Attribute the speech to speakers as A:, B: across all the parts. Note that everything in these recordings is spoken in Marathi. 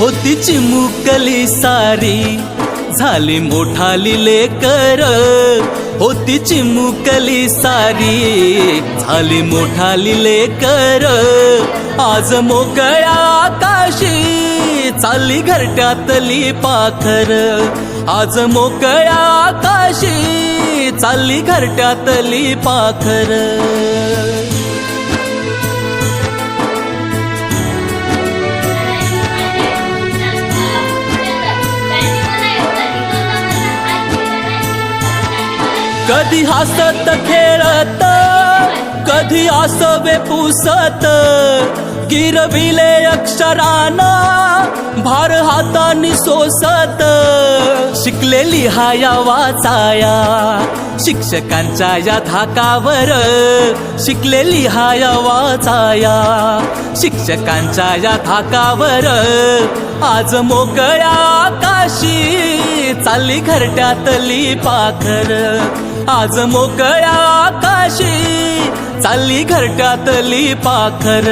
A: होती चिमुकली सारी झाली मोठाली लेकर. होती चिमुकली सारी झाली मोठाली लेकर. आज मोकळ्या आकाशी चालली घरट्यातली पाखर आज मोकळ्या आकाशी चालली घरट्यातली पाखर कधी हसत खेळत कधी आसवे पुसत गिरविले अक्षराना भार हातानी सोसत. शिकलेली हाया वाचाया शिक्षकांच्या या धाकावर शिकलेली हाया वाचाया शिक्षकांच्या या धाकावर आज मोकळ्या आकाशी चालली घरट्यातली पाखर. आज मोकळ्या आकाशी चालली घरट्यातली पाखर.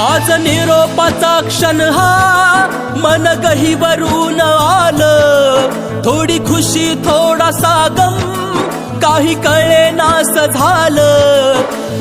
A: आज निरोपाचा क्षण हा मन गहीवरून आलं. थोडी खुशी थोडासा गम काही कळे नास झालं.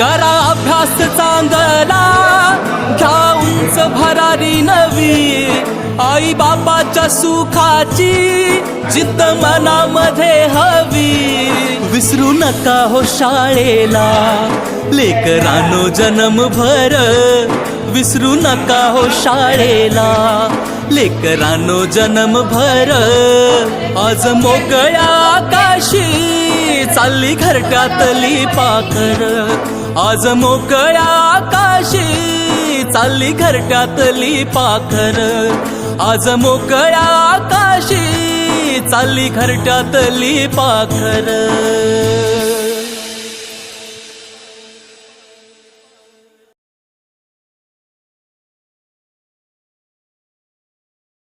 A: करा अभ्यास चांगला. घ्या उंच भरारी नवी. आई बापाच्या सुखाची जिद्द मनामध्ये हवी. विसरू नका हो शाळेला. लेकरानो जन्मभर विसरू नका हो शाळेला. लेकरानो जन्मभर आज मोकळ्या आकाशी चालली घरट्यातली पाखर. आज मोकळ्या आकाशी चालली घरट्यातली पाखर. आज मोकळ्या आकाशी चालली घरट्यातली पाखर.